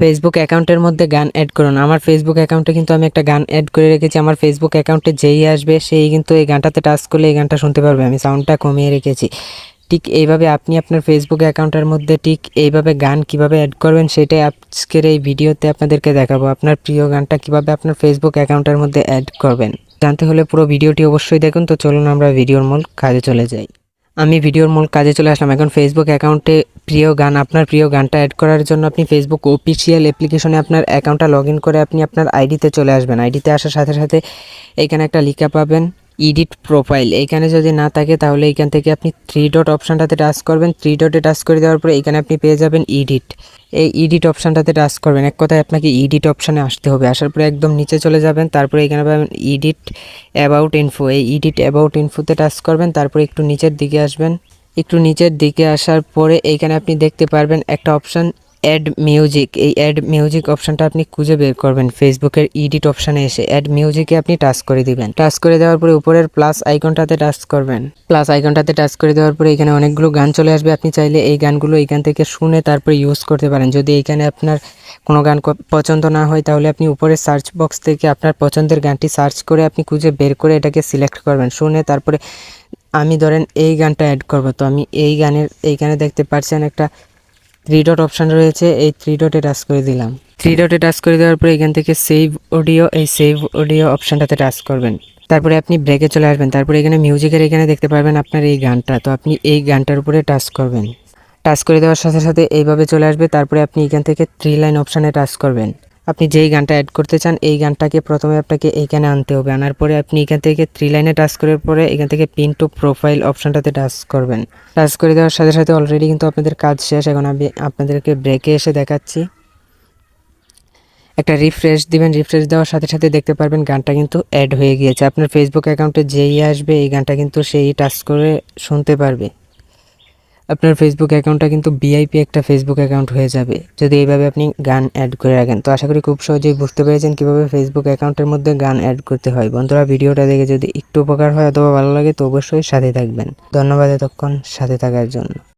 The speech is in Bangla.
ফেসবুক অ্যাকাউন্টের মধ্যে গান অ্যাড করুন আমার ফেসবুক অ্যাকাউন্টে কিন্তু আমি একটা গান অ্যাড করে রেখেছি। আমার ফেসবুক অ্যাকাউন্টে যেই আসবে, সেই কিন্তু এই গানটাতে টাচ করলে এই গানটা শুনতে পারবে। আমি সাউন্ডটা কমিয়ে রেখেছি। ঠিক এইভাবে আপনি আপনার ফেসবুক অ্যাকাউন্টের মধ্যে ঠিক এইভাবে গান কীভাবে অ্যাড করবেন, সেটাই আজকের এই ভিডিওতে আপনাদেরকে দেখাবো। আপনার প্রিয় গানটা কীভাবে আপনার ফেসবুক অ্যাকাউন্টের মধ্যে অ্যাড করবেন। জানতে হলে পুরো ভিডিওটি অবশ্যই দেখুন। তো চলুন আমরা ভিডিওর মূল কাজে চলে যাই। আমি ভিডিওর মূল কাজে চলে আসলাম। এখন ফেসবুক অ্যাকাউন্টে প্রিয় গান, আপনার প্রিয় গানটা অ্যাড করার জন্য আপনি ফেসবুক অফিসিয়াল অ্যাপ্লিকেশনে আপনার অ্যাকাউন্টটা লগ ইন করে আপনি আপনার আইডিতে চলে আসবেন। আইডিতে আসার সাথে সাথে এইখানে একটা লিখা পাবেন ইডিট প্রোফাইল এইখানে যদি না থাকে তাহলে এইখান থেকে আপনি থ্রি ডট অপশানটাতে টাচ করবেন। থ্রি ডটে টাচ করে দেওয়ার পরে এইখানে আপনি পেয়ে যাবেন ইডিট এই ইডিট অপশানটাতে টাচ করবেন। এক কথায় আপনাকে ইডিট অপশানে আসতে হবে। আসার পরে একদম নিচে চলে যাবেন, তারপরে এখানে পাবেন ইডিট অ্যাবাউট ইনফো এই ইডিট অ্যাবাউট ইনফোতে টাচ করবেন, তারপরে একটু নিচের দিকে আসবেন। একটু নিচের দিকে আসার পরে এইখানে আপনি দেখতে পারবেন একটা অপশান অ্যাড মিউজিক এই অ্যাড মিউজিক অপশানটা আপনি খুঁজে বের করবেন। ফেসবুকের ইডিট অপশানে এসে অ্যাড মিউজিকে আপনি টাচ করে দিবেন। টাচ করে দেওয়ার পরে উপরের প্লাস আইকনটাতে টাচ করবেন। প্লাস আইকনটাতে টাচ করে দেওয়ার পরে এখানে অনেকগুলো গান চলে আসবে। আপনি চাইলে এই গানগুলো এখান থেকে শুনে তারপরে ইউজ করতে পারেন। যদি এইখানে আপনার কোনো গান পছন্দ না হয়, তাহলে আপনি উপরে সার্চ বক্স থেকে আপনার পছন্দের গানটি সার্চ করে আপনি খুঁজে বের করে এটাকে সিলেক্ট করবেন। শুনে তারপরে আমি ধরেন এই গানটা অ্যাড করব। তো আমি এই গানের এইখানে দেখতে পাচ্ছেন একটা থ্রি ডট অপশান রয়েছে, এই থ্রি ডটে টাচ করে দিলাম। থ্রি ডটে টাচ করে দেওয়ার পরে এখান থেকে সেভ অডিও এই সেভ অডিও অপশানটাতে টাচ করবেন। তারপরে আপনি ব্রেকে চলে আসবেন। তারপরে এখানে মিউজিকের এখানে দেখতে পারবেন আপনার এই গানটা। তো আপনি এই গানটার উপরে টাচ করবেন। টাচ করে দেওয়ার সাথে সাথে এইভাবে চলে আসবে। তারপরে আপনি এখান থেকে থ্রি লাইন অপশানে টাচ করবেন। আপনি যেই গানটা অ্যাড করতে চান, এই গানটাকে প্রথমে আপনাকে এইখানে আনতে হবে। আনার পরে আপনি এখান থেকে থ্রি লাইনে টাচ করার পরে এখান থেকে পিন টু প্রোফাইল অপশানটাতে টাচ করবেন। টাচ করে দেওয়ার সাথে সাথে অলরেডি কিন্তু আপনাদের কাজ শেষ। এখন আমি আপনাদেরকে ব্রেকে এসে দেখাচ্ছি। একটা রিফ্রেশ দিবেন। রিফ্রেশ দেওয়ার সাথে সাথে দেখতে পারবেন গানটা কিন্তু অ্যাড হয়ে গিয়েছে। আপনার ফেসবুক অ্যাকাউন্টে যেই আসবে, এই গানটা কিন্তু সেই টাচ করে শুনতে পারবে। আপনার ফেসবুক অ্যাকাউন্টটা কিন্তু ভিআইপি একটা ফেসবুক অ্যাকাউন্ট হয়ে যাবে। যদি এইভাবে আপনি গান অ্যাড করে রাখেন, তো আশা করি খুব সহজেই বুঝতে পেরেছেন কীভাবে ফেসবুক অ্যাকাউন্টের মধ্যে গান অ্যাড করতে হয়। বন্ধুরা, ভিডিওটা দেখে যদি একটু উপকার হয় অথবা ভালো লাগে, তো অবশ্যই সাথে থাকবেন। ধন্যবাদ এতক্ষণ সাথে থাকার জন্য।